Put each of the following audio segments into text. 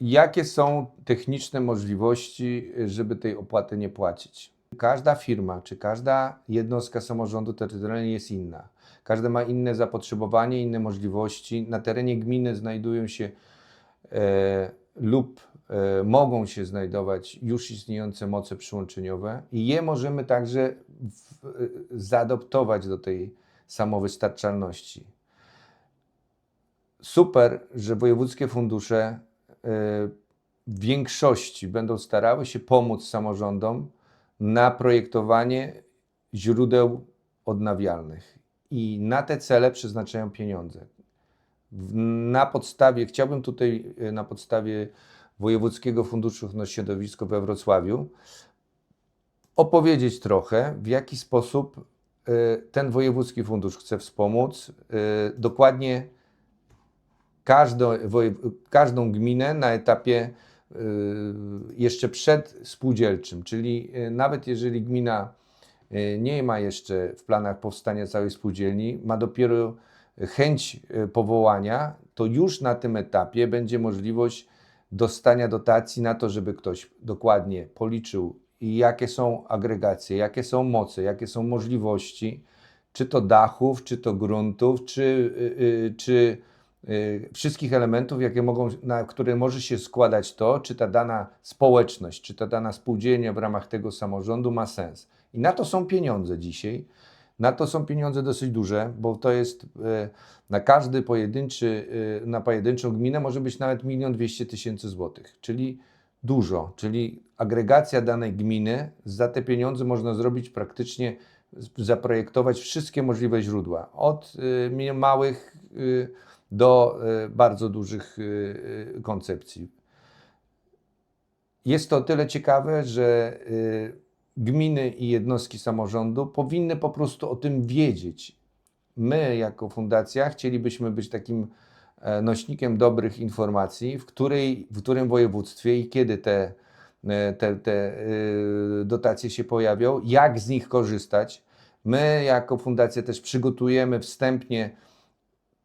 Jakie są techniczne możliwości, żeby tej opłaty nie płacić? Każda firma czy każda jednostka samorządu terytorialnego jest inna. Każda ma inne zapotrzebowanie, inne możliwości. Na terenie gminy znajdują się e, lub e, mogą się znajdować już istniejące moce przyłączeniowe i je możemy także w, e, zaadoptować do tej samowystarczalności. Super, że wojewódzkie fundusze w większości będą starały się pomóc samorządom na projektowanie źródeł odnawialnych i na te cele przeznaczają pieniądze. Na podstawie, chciałbym tutaj e, na podstawie Wojewódzkiego Funduszu Ochrony Środowiska we Wrocławiu opowiedzieć trochę, w jaki sposób e, ten Wojewódzki Fundusz chce wspomóc dokładnie każdą, każdą gminę na etapie y, jeszcze przed spółdzielczym, czyli y, nawet jeżeli gmina y, nie ma jeszcze w planach powstania całej spółdzielni, ma dopiero chęć powołania, to już na tym etapie będzie możliwość dostania dotacji na to, żeby ktoś dokładnie policzył, jakie są agregacje, jakie są moce, jakie są możliwości, czy to dachów, czy to gruntów, czy, czy wszystkich elementów, jakie mogą, na które może się składać to, czy ta dana społeczność, czy ta dana spółdzielnia w ramach tego samorządu ma sens. I na to są pieniądze dzisiaj. Na to są pieniądze dosyć duże, bo to jest e, na każdy pojedynczy, e, na pojedynczą gminę może być nawet milion dwieście tysięcy złotych, czyli dużo, czyli agregacja danej gminy, za te pieniądze można zrobić praktycznie, zaprojektować wszystkie możliwe źródła, od y, małych y, do y, bardzo dużych y, y, koncepcji. Jest to o tyle ciekawe, że gminy i jednostki samorządu powinny po prostu o tym wiedzieć. My, jako fundacja, chcielibyśmy być takim e, nośnikiem dobrych informacji, w, której, w którym województwie i kiedy te, e, te, te dotacje się pojawią, jak z nich korzystać. My, jako fundacja, też przygotujemy wstępnie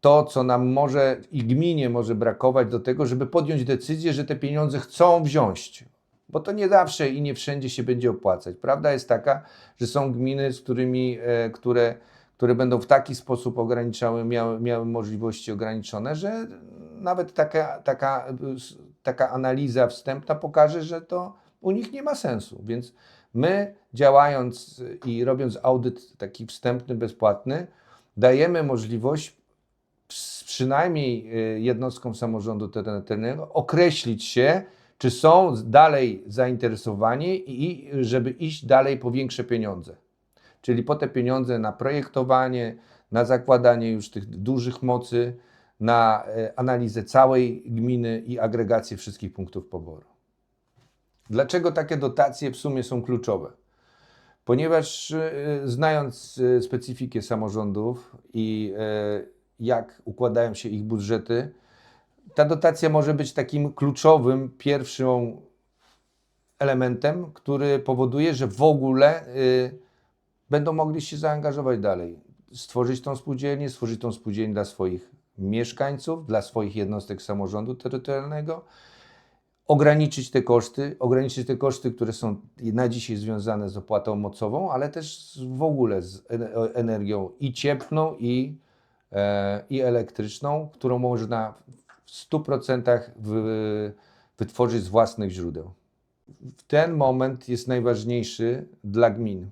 to, co nam może i gminie może brakować do tego, żeby podjąć decyzję, że te pieniądze chcą wziąć. Bo to nie zawsze i nie wszędzie się będzie opłacać. Prawda jest taka, że są gminy, z którymi, e, które, które będą w taki sposób ograniczały, miały, miały możliwości ograniczone, że nawet taka, taka, taka analiza wstępna pokaże, że to u nich nie ma sensu. Więc my działając i robiąc audyt taki wstępny, bezpłatny, dajemy możliwość przynajmniej y, jednostkom samorządu terytorialnego określić się, czy są dalej zainteresowani i żeby iść dalej po większe pieniądze. Czyli po te pieniądze na projektowanie, na zakładanie już tych dużych mocy, na e, analizę całej gminy i agregację wszystkich punktów poboru. Dlaczego takie dotacje w sumie są kluczowe? Ponieważ e, znając e, specyfikę samorządów i e, jak układają się ich budżety, ta dotacja może być takim kluczowym, pierwszym elementem, który powoduje, że w ogóle y, będą mogli się zaangażować dalej. Stworzyć tą spółdzielnię, stworzyć tą spółdzielnię dla swoich mieszkańców, dla swoich jednostek samorządu terytorialnego, ograniczyć te koszty, ograniczyć te koszty, które są na dzisiaj związane z opłatą mocową, ale też w ogóle z ene- energią i cieplną, i, i elektryczną, którą można w 100% wy, wytworzyć z własnych źródeł. Ten moment jest najważniejszy dla gmin.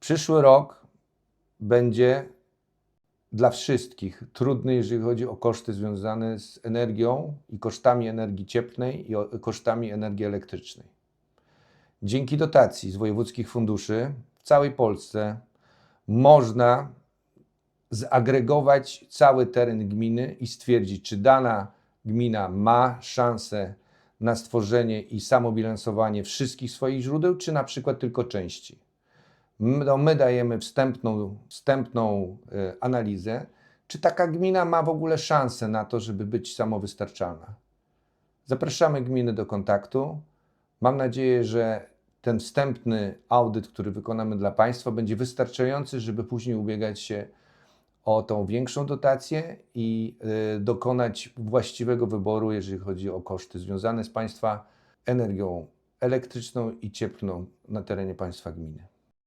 Przyszły rok będzie dla wszystkich trudny, jeżeli chodzi o koszty związane z energią i kosztami energii cieplnej i kosztami energii elektrycznej. Dzięki dotacji z wojewódzkich funduszy w całej Polsce można zagregować cały teren gminy i stwierdzić, czy dana gmina ma szansę na stworzenie i samobilansowanie wszystkich swoich źródeł, czy na przykład tylko części. My, no, my dajemy wstępną, wstępną e, analizę, czy taka gmina ma w ogóle szansę na to, żeby być samowystarczalna. Zapraszamy gminy do kontaktu. Mam nadzieję, że ten wstępny audyt, który wykonamy dla Państwa, będzie wystarczający, żeby później ubiegać się o tą większą dotację i y, dokonać właściwego wyboru, jeżeli chodzi o koszty związane z Państwa energią elektryczną i cieplną na terenie Państwa gminy.